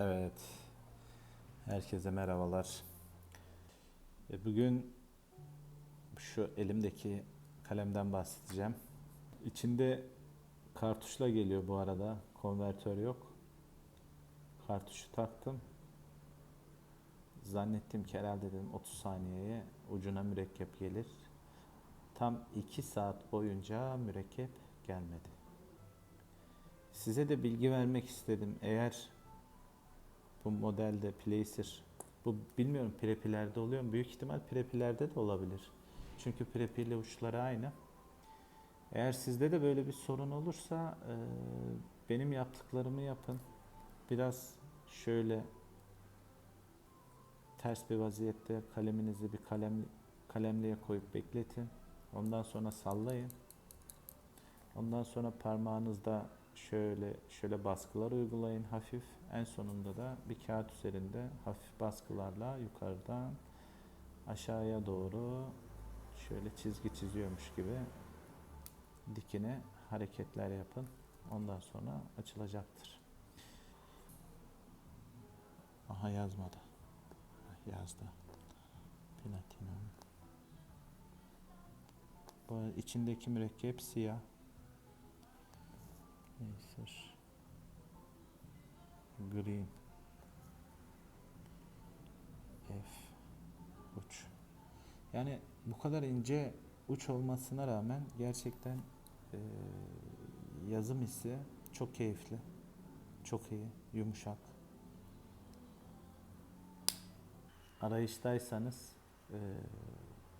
Evet. Herkese merhabalar. E, Bugün şu elimdeki kalemden bahsedeceğim. İçinde kartuşla geliyor bu arada. Konvertör yok. Kartuşu taktım. Zannettim ki herhalde dedim 30 saniyeye ucuna mürekkep gelir. Tam 2 saat boyunca mürekkep gelmedi. Size de bilgi vermek istedim. Eğer bu modelde Placer bu bilmiyorum prepilerde oluyor mu? Büyük ihtimal prepilerde de olabilir. Çünkü prepille uçları aynı. Eğer sizde de böyle bir sorun olursa e, benim yaptıklarımı yapın. Biraz şöyle ters bir vaziyette kaleminizi bir kalem kalemliğe koyup bekletin. Ondan sonra sallayın. Ondan sonra parmağınızda şöyle şöyle baskılar uygulayın hafif. En sonunda da bir kağıt üzerinde hafif baskılarla yukarıdan aşağıya doğru şöyle çizgi çiziyormuş gibi dikine hareketler yapın. Ondan sonra açılacaktır. Aha yazmadı. Yazdı. Platinum. Bu içindeki mürekkep siyah. Acer. Green. F. Uç. Yani bu kadar ince uç olmasına rağmen gerçekten eee, yazım hissi çok keyifli. Çok iyi, yumuşak. Arayıştaysanız eee,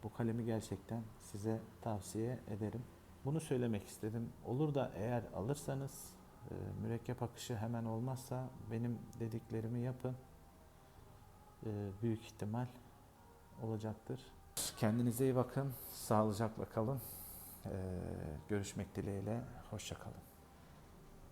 bu kalemi gerçekten size tavsiye ederim. Bunu söylemek istedim. Olur da eğer alırsanız e, mürekkep akışı hemen olmazsa benim dediklerimi yapın. E, büyük ihtimal olacaktır. Kendinize iyi bakın. Sağlıcakla kalın. E, görüşmek dileğiyle. Hoşça kalın.